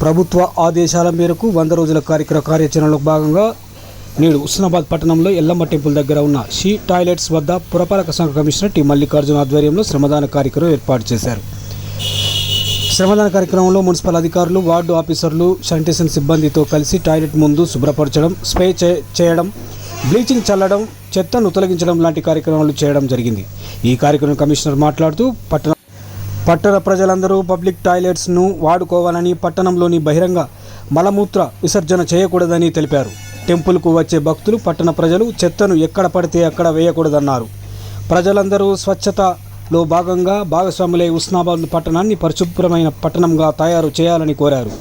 ప్రభుత్వ ఆదేశాల మేరకు వంద రోజుల కార్యక్రమ కార్యాచరణలో భాగంగా నేడు హుస్నాబాద్ పట్టణంలో ఎల్లమ్మ టెంపుల్ దగ్గర ఉన్న షీ టాయిలెట్స్ వద్ద పురపాలక సంఘ కమిషనర్ టి మల్లికార్జున ఆధ్వర్యంలో శ్రమదాన కార్యక్రమం ఏర్పాటు చేశారు. శ్రమదాన కార్యక్రమంలో మున్సిపల్ అధికారులు వార్డు ఆఫీసర్లు శానిటేషన్ సిబ్బందితో కలిసి టాయిలెట్ ముందు శుభ్రపరచడం స్ప్రే చే- చేయడం బ్లీచింగ్ చల్లడం చెత్తను తొలగించడం లాంటి కార్యక్రమాలు చేయడం జరిగింది. ఈ కార్యక్రమం కమిషనర్ మాట్లాడుతూ పట్టణ పట్టణ ప్రజలందరూ పబ్లిక్ టాయిలెట్స్ను వాడుకోవాలని పట్టణంలోని బహిరంగ మలమూత్ర విసర్జన చేయకూడదని తెలిపారు. టెంపుల్కు వచ్చే భక్తులు పట్టణ ప్రజలు చెత్తను ఎక్కడ పడితే అక్కడ వేయకూడదన్నారు. ప్రజలందరూ స్వచ్ఛతలో భాగంగా భాగస్వాములై ఉస్నాబాద్ పట్టణాన్ని పరిశుభ్రమైన పట్టణంగా తయారు చేయాలని కోరారు.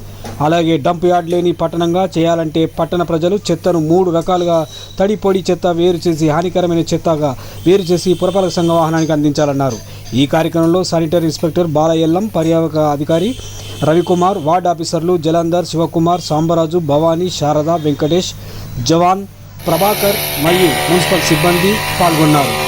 అలాగే డంప్ యార్డ్ లేని పట్టణంగా చేయాలంటే పట్టణ ప్రజలు చెత్తను మూడు రకాలుగా తడి పొడి చెత్త వేరు చేసి హానికరమైన చెత్తగా వేరు చేసి పురపాలక సంఘ వాహనానికి అందించాలన్నారు. ఈ కార్యక్రమంలో శానిటరీ ఇన్స్పెక్టర్ బాలయ్యల్లం పర్యావరణ అధికారి రవికుమార్ వార్డ్ ఆఫీసర్లు జలంధర్ శివకుమార్ సాంబరాజు భవానీ శారద వెంకటేష్ జవాన్ ప్రభాకర్ మరియు మున్సిపల్ సిబ్బంది పాల్గొన్నారు.